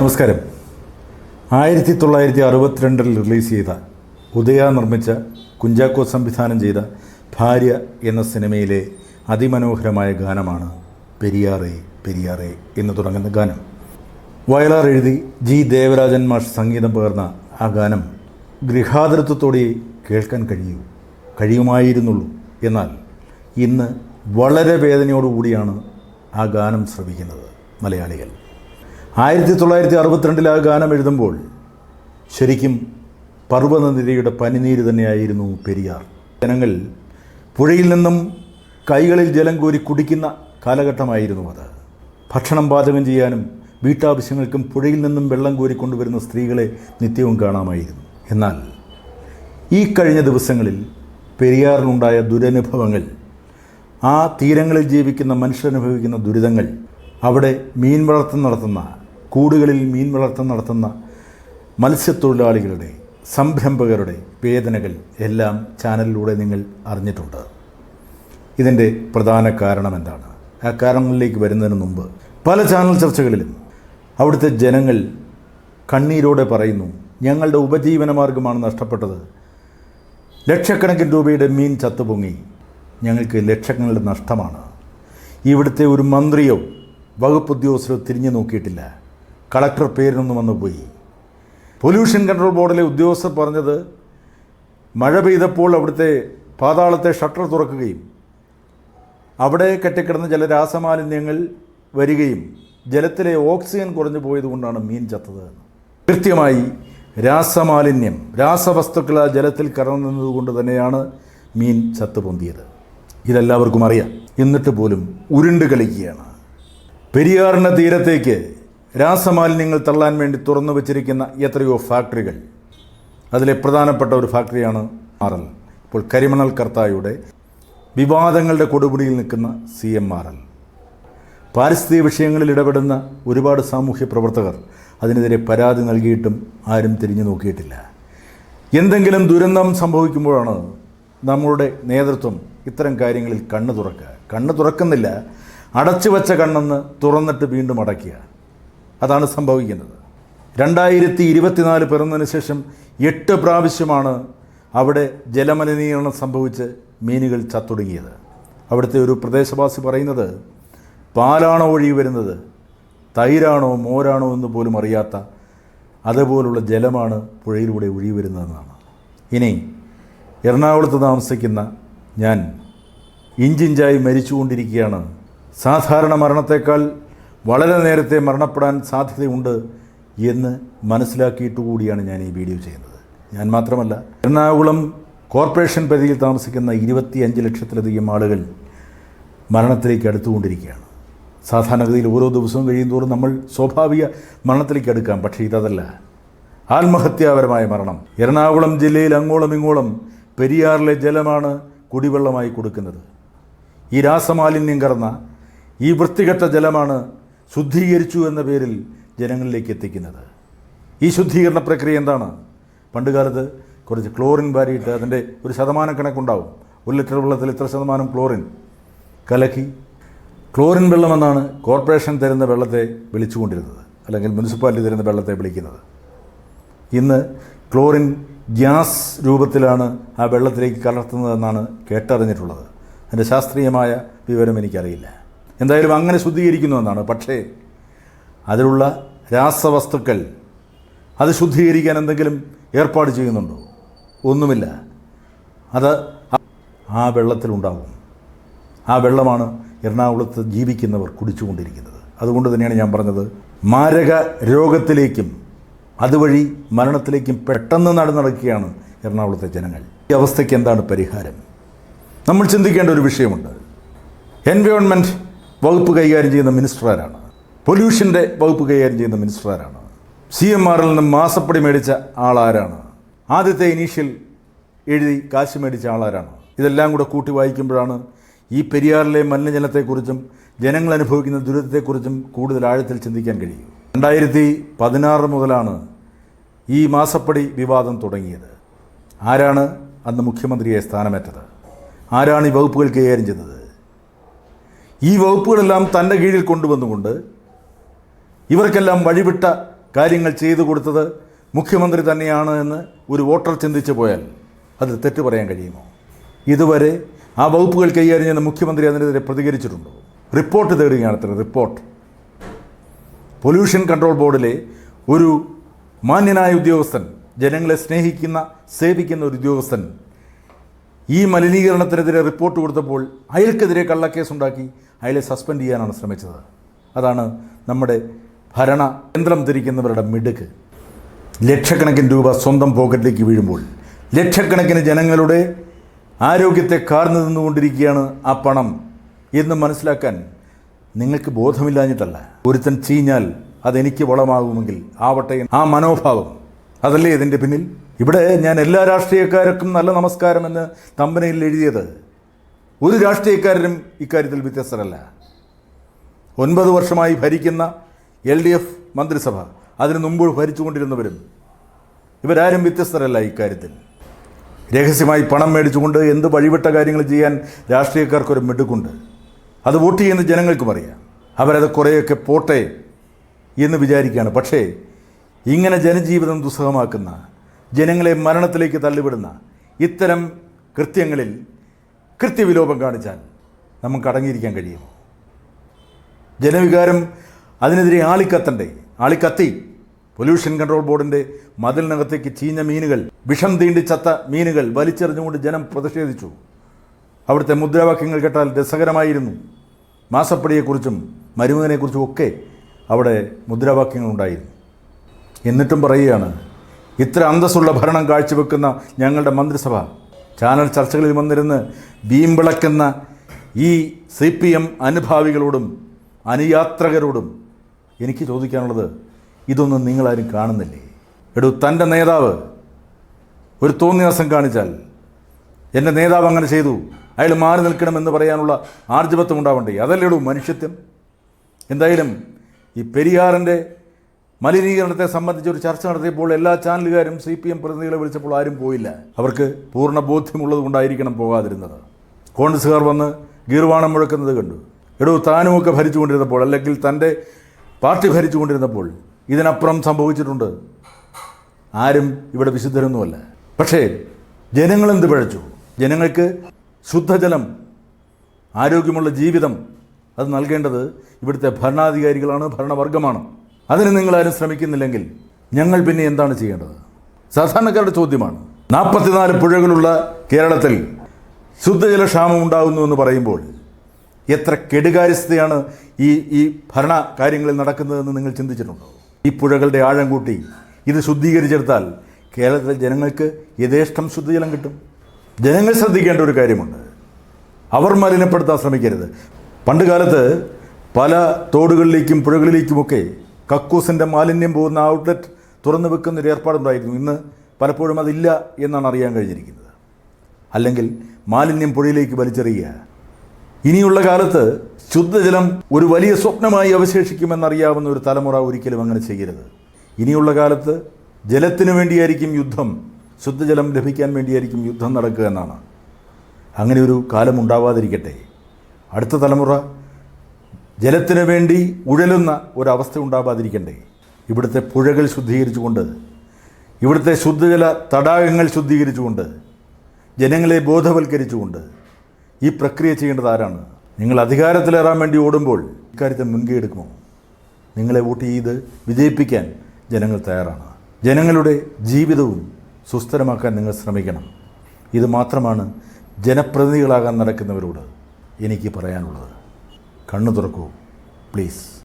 നമസ്കാരം. ആയിരത്തി തൊള്ളായിരത്തി അറുപത്തിരണ്ടിൽ റിലീസ് ചെയ്ത ഉദയ നിർമ്മിച്ച കുഞ്ചാക്കോ സംവിധാനം ചെയ്ത ഭാര്യ എന്ന സിനിമയിലെ അതിമനോഹരമായ ഗാനമാണ് പെരിയാറേ പെരിയാറേ എന്ന് തുടങ്ങുന്ന ഗാനം. വയലാർ എഴുതി ജി ദേവരാജൻ മാഷ് സംഗീതം പകർന്ന ആ ഗാനം ഗൃഹാതൃത്വത്തോടെ കേൾക്കാൻ കഴിയൂ കഴിയുമായിരുന്നുള്ളൂ. എന്നാൽ ഇന്ന് വളരെ വേദനയോടുകൂടിയാണ് ആ ഗാനം ശ്രവിക്കുന്നത് മലയാളികൾ. ആയിരത്തി തൊള്ളായിരത്തി അറുപത്തിരണ്ടിൽ ആ ഗാനം എഴുതുമ്പോൾ ശരിക്കും പർവതനിരയുടെ പനിനീര് തന്നെയായിരുന്നു പെരിയാർ. ജനങ്ങൾ പുഴയിൽ നിന്നും കൈകളിൽ ജലം കോരി കുടിക്കുന്ന കാലഘട്ടമായിരുന്നു അത്. ഭക്ഷണം പാചകം ചെയ്യാനും വീട്ടാവശ്യങ്ങൾക്കും പുഴയിൽ നിന്നും വെള്ളം കോരി കൊണ്ടുവരുന്ന സ്ത്രീകളെ നിത്യവും കാണാമായിരുന്നു. എന്നാൽ ഈ കഴിഞ്ഞ ദിവസങ്ങളിൽ പെരിയാറിനുണ്ടായ ദുരനുഭവങ്ങൾ ആ തീരങ്ങളിൽ ജീവിക്കുന്ന മനുഷ്യരനുഭവിക്കുന്ന ദുരിതങ്ങൾ അവിടെ മീൻ വളർത്തം നടത്തുന്ന കൂടുകളിൽ മീൻ വളർത്തൽ നടത്തുന്ന മത്സ്യത്തൊഴിലാളികളുടെ സംരംഭകരുടെ വേദനകൾ എല്ലാം ചാനലിലൂടെ നിങ്ങൾ അറിഞ്ഞിട്ടുണ്ട്. ഇതിന്റെ പ്രധാന കാരണം എന്താണ്? ആ കാരണങ്ങളിലേക്ക് വരുന്നതിന് മുമ്പ് പല ചാനൽ ചർച്ചകളിലും അവിടുത്തെ ജനങ്ങൾ കണ്ണീരോടെ പറയുന്നു ഞങ്ങളുടെ ഉപജീവന മാർഗമാണ് നഷ്ടപ്പെട്ടത്. ലക്ഷക്കണക്കിന് രൂപയുടെ മീൻ ചത്തുപൊങ്ങി. ഞങ്ങൾക്ക് ലക്ഷങ്ങളുടെ നഷ്ടമാണ്. ഇവിടുത്തെ ഒരു മന്ത്രിയോ വകുപ്പ് ഉദ്യോഗസ്ഥരോ തിരിഞ്ഞു നോക്കിയിട്ടില്ല. കളക്ടർ പേരിനൊന്നും വന്നു പോയി. പൊല്യൂഷൻ കൺട്രോൾ ബോർഡിലെ ഉദ്യോഗസ്ഥർ പറഞ്ഞത് മഴ പെയ്തപ്പോൾ അവിടുത്തെ പാതാളത്തെ ഷട്ടർ തുറക്കുകയും അവിടെ കെട്ടിക്കിടന്ന ചില രാസമാലിന്യങ്ങൾ വരികയും ജലത്തിലെ ഓക്സിജൻ കുറഞ്ഞു പോയതുകൊണ്ടാണ് മീൻ ചത്തത്. കൃത്യമായി രാസമാലിന്യം രാസവസ്തുക്കൾ ജലത്തിൽ കറന്നതുകൊണ്ട് തന്നെയാണ് മീൻ ചത്തു പൊന്തിയത്. ഇതെല്ലാവർക്കും അറിയാം. എന്നിട്ട് പോലും ഉരുണ്ട് കളിക്കുകയാണ് പെരിയാറിന്റെ തീരത്തേക്ക് രാസമാലിന്യങ്ങൾ തള്ളാൻ വേണ്ടി തുറന്നു വച്ചിരിക്കുന്ന എത്രയോ ഫാക്ടറികൾ. അതിലെ പ്രധാനപ്പെട്ട ഒരു ഫാക്ടറിയാണ് ആർ എൽ. ഇപ്പോൾ കരിമണൽ കർത്തായുടെ വിവാദങ്ങളുടെ കൊടുപിടിയിൽ നിൽക്കുന്ന സി എം ആർ എൽ. പാരിസ്ഥിതിക വിഷയങ്ങളിൽ ഇടപെടുന്ന ഒരുപാട് സാമൂഹ്യ പ്രവർത്തകർ അതിനെതിരെ പരാതി നൽകിയിട്ടും ആരും തിരിഞ്ഞു നോക്കിയിട്ടില്ല. എന്തെങ്കിലും ദുരന്തം സംഭവിക്കുമ്പോഴാണ് നമ്മളുടെ നേതൃത്വം ഇത്തരം കാര്യങ്ങളിൽ കണ്ണ് തുറക്കുക. കണ്ണ് തുറക്കുന്നില്ല. അടച്ചു വച്ച കണ്ണെന്ന് തുറന്നിട്ട് വീണ്ടും അടയ്ക്കുക. അതാണ് സംഭവിക്കുന്നത്. രണ്ടായിരത്തി ഇരുപത്തിനാല് പിറന്നതിന് ശേഷം എട്ട് പ്രാവശ്യമാണ് അവിടെ ജലമലിനീകരണം സംഭവിച്ച് മീനുകൾ ചത്തൊടുങ്ങിയത്. അവിടുത്തെ ഒരു പ്രദേശവാസി പറയുന്നത് പാലാണോ ഒഴുകി വരുന്നത്? തൈരാണോ മോരാണോ എന്ന് പോലും അറിയാത്ത അതുപോലുള്ള ജലമാണ് പുഴയിലൂടെ ഒഴുകി വരുന്നതെന്നാണ്. ഇനി എറണാകുളത്ത് താമസിക്കുന്ന ഞാൻ ഇഞ്ചിഞ്ചായി മരിച്ചുകൊണ്ടിരിക്കുകയാണ്. സാധാരണ മരണത്തേക്കാൾ വളരെ നേരത്തെ മരണപ്പെടാൻ സാധ്യതയുണ്ട് എന്ന് മനസ്സിലാക്കിയിട്ട് കൂടിയാണ് ഞാൻ ഈ വീഡിയോ ചെയ്യുന്നത്. ഞാൻ മാത്രമല്ല എറണാകുളം കോർപ്പറേഷൻ പരിധിയിൽ താമസിക്കുന്ന ഇരുപത്തിയഞ്ച് ലക്ഷത്തിലധികം ആളുകൾ മരണത്തിലേക്ക് അടുത്തുകൊണ്ടിരിക്കുകയാണ്. സാധാരണഗതിയിൽ ഓരോ ദിവസവും കഴിയും തോറും നമ്മൾ സ്വാഭാവിക മരണത്തിലേക്ക് അടുക്കാം പക്ഷേ ഇതല്ല. ആത്മഹത്യാപരമായ മരണം. എറണാകുളം ജില്ലയിൽ അങ്ങോളം ഇങ്ങോളം പെരിയാറിലെ ജലമാണ് കുടിവെള്ളമായി കൊടുക്കുന്നത്. ഈ രാസമാലിന്യം കറന്ന ഈ വൃത്തികെട്ട ജലമാണ് ശുദ്ധീകരിച്ചു എന്ന പേരിൽ ജനങ്ങളിലേക്ക് എത്തിക്കുന്നത്. ഈ ശുദ്ധീകരണ പ്രക്രിയ എന്താണ്? പണ്ടുകാലത്ത് കുറച്ച് ക്ലോറിൻ വാരിയിട്ട് അതിന്റെ ഒരു ശതമാനം കണക്കുണ്ടാവും. ഒരു ലിറ്റർ വെള്ളത്തിൽ ഇത്ര ശതമാനം ക്ലോറിൻ. കലക്കി. ക്ലോറിൻ വെള്ളമെന്നാണ് കോർപ്പറേഷൻ തരുന്ന വെള്ളത്തെ വിളിച്ചുകൊണ്ടിരുന്നത്. അല്ലെങ്കിൽ മുനിസിപ്പാലിറ്റി തരുന്ന വെള്ളത്തെ വിളിക്കുന്നത്. ഇന്ന് ക്ലോറിൻ ഗ്യാസ് രൂപത്തിലാണ് ആ വെള്ളത്തിലേക്ക് കലർത്തുന്നതെന്നാണ് കേട്ടറിഞ്ഞിട്ടുള്ളത്. അതിന്റെ ശാസ്ത്രീയമായ വിവരം എനിക്കറിയില്ല. എന്തായാലും അങ്ങനെ ശുദ്ധീകരിക്കുന്നു എന്നാണ്. പക്ഷേ അതിലുള്ള രാസവസ്തുക്കൾ അത് ശുദ്ധീകരിക്കാൻ എന്തെങ്കിലും ഏർപ്പാട് ചെയ്യുന്നുണ്ടോ? ഒന്നുമില്ല. അത് ആ വെള്ളത്തിലുണ്ടാകും ആ വെള്ളമാണ് എറണാകുളത്ത് ജീവിക്കുന്നവർ കുടിച്ചുകൊണ്ടിരിക്കുന്നത്. അതുകൊണ്ട് തന്നെയാണ് ഞാൻ പറഞ്ഞത് മാരക രോഗത്തിലേക്കും അതുവഴി മരണത്തിലേക്കും പെട്ടെന്ന് നടന്നടക്കുകയാണ് എറണാകുളത്തെ ജനങ്ങൾ. ഈ അവസ്ഥയ്ക്ക് എന്താണ് പരിഹാരം? നമ്മൾ ചിന്തിക്കേണ്ട ഒരു വിഷയമുണ്ട്. എൻവയോൺമെന്റ് വകുപ്പ് കൈകാര്യം ചെയ്യുന്ന മിനിസ്റ്റർ ആരാണ് പൊല്യൂഷന്റെ വകുപ്പ് കൈകാര്യം ചെയ്യുന്ന മിനിസ്റ്റർ ആരാണ് സി എം ആറിൽ നിന്ന് മാസപ്പടി മേടിച്ച ആളാരാണ്. ആദ്യത്തെ ഇനീഷ്യൽ എഴുതി കാശ് മേടിച്ച ആളാരാണ്. ഇതെല്ലാം കൂടെ കൂട്ടി വായിക്കുമ്പോഴാണ് ഈ പെരിയാറിലെ മലിനജലത്തെക്കുറിച്ചും ജനങ്ങൾ അനുഭവിക്കുന്ന ദുരിതത്തെക്കുറിച്ചും കൂടുതൽ ആഴത്തിൽ ചിന്തിക്കാൻ കഴിയും. രണ്ടായിരത്തി പതിനാറ് മുതലാണ് ഈ മാസപ്പടി വിവാദം തുടങ്ങിയത്. ആരാണ് അന്ന് മുഖ്യമന്ത്രിയെ സ്ഥാനമേറ്റത്? ആരാണ് ഈ വകുപ്പുകൾ കൈകാര്യം ചെയ്തത്? ഈ വകുപ്പുകളെല്ലാം തന്റെ കീഴിൽ കൊണ്ടുവന്നുകൊണ്ട് ഇവർക്കെല്ലാം വഴിവിട്ട കാര്യങ്ങൾ ചെയ്തു കൊടുത്തത് മുഖ്യമന്ത്രി തന്നെയാണ് എന്ന് ഒരു വോട്ടർ ചിന്തിച്ചു പോയാൽ അത് തെറ്റ് പറയാൻ കഴിയുമോ? ഇതുവരെ ആ വകുപ്പുകൾ കൈകാര്യം ചെയ്യുന്ന മുഖ്യമന്ത്രി അതിനെതിരെ പ്രതികരിച്ചിട്ടുണ്ടോ? റിപ്പോർട്ട് തേടുകയാണ് അത്ര റിപ്പോർട്ട്. പൊല്യൂഷൻ കൺട്രോൾ ബോർഡിലെ ഒരു മാന്യനായ ഉദ്യോഗസ്ഥൻ ജനങ്ങളെ സ്നേഹിക്കുന്ന സേവിക്കുന്ന ഒരു ഉദ്യോഗസ്ഥൻ ഈ മലിനീകരണത്തിനെതിരെ റിപ്പോർട്ട് കൊടുത്തപ്പോൾ അയാൾക്കെതിരെ കള്ളക്കേസുണ്ടാക്കി അയാളെ സസ്പെൻഡ് ചെയ്യാനാണ് ശ്രമിച്ചത്. അതാണ് നമ്മുടെ ഭരണ കേന്ദ്രം തിരിക്കുന്നവരുടെ മിടുക്ക്. ലക്ഷക്കണക്കിന് രൂപ സ്വന്തം പോക്കറ്റിലേക്ക് വീഴുമ്പോൾ ലക്ഷക്കണക്കിന് ജനങ്ങളുടെ ആരോഗ്യത്തെ കാർന്നു നിന്നുകൊണ്ടിരിക്കുകയാണ് ആ പണം എന്ന് മനസ്സിലാക്കാൻ നിങ്ങൾക്ക് ബോധമില്ലാഞ്ഞിട്ടല്ല. ഒരുത്തൻ ചീഞ്ഞാൽ അതെനിക്ക് വളമാകുമെങ്കിൽ ആവട്ടെ ആ മനോഭാവം അതല്ലേ ഇതിന്റെ പിന്നിൽ? ഇവിടെ ഞാൻ എല്ലാ രാഷ്ട്രീയക്കാർക്കും നല്ല നമസ്കാരമെന്ന് തമ്പനയിൽ എഴുതിയത്. ഒരു രാഷ്ട്രീയക്കാരനും ഇക്കാര്യത്തിൽ വ്യത്യസ്തരല്ല. ഒൻപത് വർഷമായി ഭരിക്കുന്ന എൽ ഡി എഫ് മന്ത്രിസഭ അതിനു മുമ്പ് ഭരിച്ചുകൊണ്ടിരുന്നവരും ഇവരാരും വ്യത്യസ്തരല്ല ഇക്കാര്യത്തിൽ. രഹസ്യമായി പണം മേടിച്ചുകൊണ്ട് എന്ത് വഴിവിട്ട കാര്യങ്ങൾ ചെയ്യാൻ രാഷ്ട്രീയക്കാർക്കൊരു മിടുക്കുണ്ട്. അത് വോട്ട് ചെയ്യുന്ന ജനങ്ങൾക്കും അറിയാം. അവരത് കുറേയൊക്കെ പോട്ടെ എന്ന് വിചാരിക്കുകയാണ്. പക്ഷേ ഇങ്ങനെ ജനജീവിതം ദുസ്സഹമാക്കുന്ന ജനങ്ങളെ മരണത്തിലേക്ക് തള്ളിവിടുന്ന ഇത്തരം കൃത്യങ്ങളിൽ കൃത്യവിലോപം കാണിച്ചാൽ നമുക്ക് അടങ്ങിയിരിക്കാൻ കഴിയുമോ? ജനവികാരം അതിനെതിരെ ആളിക്കത്തണ്ടേ? ആളിക്കത്തി. പൊല്യൂഷൻ കൺട്രോൾ ബോർഡിന്റെ മതിലിനകത്തേക്ക് ചീഞ്ഞ മീനുകൾ വിഷം തീണ്ടി ചത്ത മീനുകൾ വലിച്ചെറിഞ്ഞുകൊണ്ട് ജനം പ്രതിഷേധിച്ചു. അവിടുത്തെ മുദ്രാവാക്യങ്ങൾ കേട്ടാൽ രസകരമായിരുന്നു. മാസപ്പടിയെക്കുറിച്ചും മരുമകനെക്കുറിച്ചും ഒക്കെ അവിടെ മുദ്രാവാക്യങ്ങൾ ഉണ്ടായിരുന്നു. എന്നിട്ടും പറയുകയാണ് ഇത്ര അന്തസ്സുള്ള ഭരണം കാഴ്ചവെക്കുന്ന ഞങ്ങളുടെ മന്ത്രിസഭ ചാനൽ ചർച്ചകളിൽ വന്നിരുന്ന് വീമ്പിളക്കുന്ന ഈ സി പി എം അനുഭാവികളോടും അനുയാത്രകരോടും എനിക്ക് ചോദിക്കാനുള്ളത് ഇതൊന്നും നിങ്ങളാരും കാണുന്നില്ലേ? എടൂ തന്റെ നേതാവ് ഒരു തോന്നിയാസം കാണിച്ചാൽ എന്റെ നേതാവ് അങ്ങനെ ചെയ്തു. അയാൾ മാറി നിൽക്കണമെന്ന് പറയാനുള്ള ആർജവത്വം ഉണ്ടാവണ്ടേ? അതല്ലേടൂ മനുഷ്യത്വം? എന്തായാലും ഈ പെരിയാറിന്റെ മലിനീകരണത്തെ സംബന്ധിച്ച് ഒരു ചർച്ച നടത്തിയപ്പോൾ എല്ലാ ചാനലുകാരും സി പി എം പ്രതിനിധികളെ വിളിച്ചപ്പോൾ ആരും പോയില്ല. അവർക്ക് പൂർണ ബോധ്യമുള്ളത് കൊണ്ടായിരിക്കണം പോകാതിരുന്നത്. കോൺഗ്രസ്സുകാർ വന്ന് ഗീർവാണം മുഴക്കുന്നത് കണ്ടു. എടോ താനുമൊക്കെ ഭരിച്ചുകൊണ്ടിരുന്നപ്പോൾ അല്ലെങ്കിൽ തന്റെ പാർട്ടി ഭരിച്ചുകൊണ്ടിരുന്നപ്പോൾ ഇതിനപ്പുറം സംഭവിച്ചിട്ടുണ്ട്. ആരും ഇവിടെ വിശുദ്ധരൊന്നുമല്ല. പക്ഷേ ജനങ്ങളെന്ത് പിഴച്ചു? ജനങ്ങൾക്ക് ശുദ്ധജലം ആരോഗ്യമുള്ള ജീവിതം അത് നൽകേണ്ടത് ഇവിടുത്തെ ഭരണാധികാരികളാണ് ഭരണവർഗമാണ്. അതിന് നിങ്ങളാരും ശ്രമിക്കുന്നില്ലെങ്കിൽ ഞങ്ങൾ പിന്നെ എന്താണ് ചെയ്യേണ്ടത്? സാധാരണക്കാരുടെ ചോദ്യമാണ്. നാൽപ്പത്തിനാല് പുഴകളുള്ള കേരളത്തിൽ ശുദ്ധജലക്ഷാമം ഉണ്ടാകുന്നു എന്ന് പറയുമ്പോൾ എത്ര കെടുകാര്യസ്ഥതയാണ് ഈ ഈ ഭരണ കാര്യങ്ങളിൽ നടക്കുന്നതെന്ന് നിങ്ങൾ ചിന്തിച്ചിട്ടുണ്ടോ? ഈ പുഴകളുടെ ആഴം കൂട്ടി ഇത് ശുദ്ധീകരിച്ചെടുത്താൽ കേരളത്തിലെ ജനങ്ങൾക്ക് യഥേഷ്ടം ശുദ്ധജലം കിട്ടും. ജനങ്ങൾ ശ്രദ്ധിക്കേണ്ട ഒരു കാര്യമുണ്ട്. അവർ മലിനപ്പെടുത്താൻ ശ്രമിക്കരുത്. പണ്ട് കാലത്ത് പല തോടുകളിലേക്കും പുഴകളിലേക്കുമൊക്കെ കക്കൂസിന്റെ മാലിന്യം പോകുന്ന ഔട്ട്ലെറ്റ് തുറന്നു വെക്കുന്ന ഒരു ഏർപ്പാടുണ്ടായിരുന്നു ഇന്ന് പലപ്പോഴും അതില്ല എന്നാണ് അറിയാൻ കഴിഞ്ഞിരിക്കുന്നത്. അല്ലെങ്കിൽ മാലിന്യം പുഴയിലേക്ക് വലിച്ചെറിയുക. ഇനിയുള്ള കാലത്ത് ശുദ്ധജലം ഒരു വലിയ സ്വപ്നമായി അവശേഷിക്കുമെന്നറിയാവുന്ന ഒരു തലമുറ ഒരിക്കലും അങ്ങനെ ചെയ്യരുത്. ഇനിയുള്ള കാലത്ത് ജലത്തിനു വേണ്ടിയായിരിക്കും യുദ്ധം. ശുദ്ധജലം ലഭിക്കാൻ വേണ്ടിയായിരിക്കും യുദ്ധം നടക്കുക എന്നാണ്. അങ്ങനെ ഒരു കാലം ഉണ്ടാവാതിരിക്കട്ടെ. അടുത്ത തലമുറ ജലത്തിനു വേണ്ടി ഉഴലുന്ന ഒരവസ്ഥ ഉണ്ടാവാതിരിക്കണ്ടേ? ഇവിടുത്തെ പുഴകൾ ശുദ്ധീകരിച്ചുകൊണ്ട് ഇവിടുത്തെ ശുദ്ധജല തടാകങ്ങൾ ശുദ്ധീകരിച്ചുകൊണ്ട് ജനങ്ങളെ ബോധവൽക്കരിച്ചുകൊണ്ട് ഈ പ്രക്രിയ ചെയ്യേണ്ടത് ആരാണ്? നിങ്ങൾ അധികാരത്തിലേറാൻ വേണ്ടി ഓടുമ്പോൾ ഇക്കാര്യത്തിൽ മുൻകൈ എടുക്കുമോ? നിങ്ങളെ വോട്ട് ചെയ്ത് വിജയിപ്പിക്കാൻ ജനങ്ങൾ തയ്യാറാണ്. ജനങ്ങളുടെ ജീവിതവും സുസ്ഥിരമാക്കാൻ നിങ്ങൾ ശ്രമിക്കണം. ഇത് മാത്രമാണ് ജനപ്രതിനിധികളാകാൻ നടക്കുന്നവരോട് എനിക്ക് പറയാനുള്ളത്. కన్ను దొరకు. ప్లీజ్.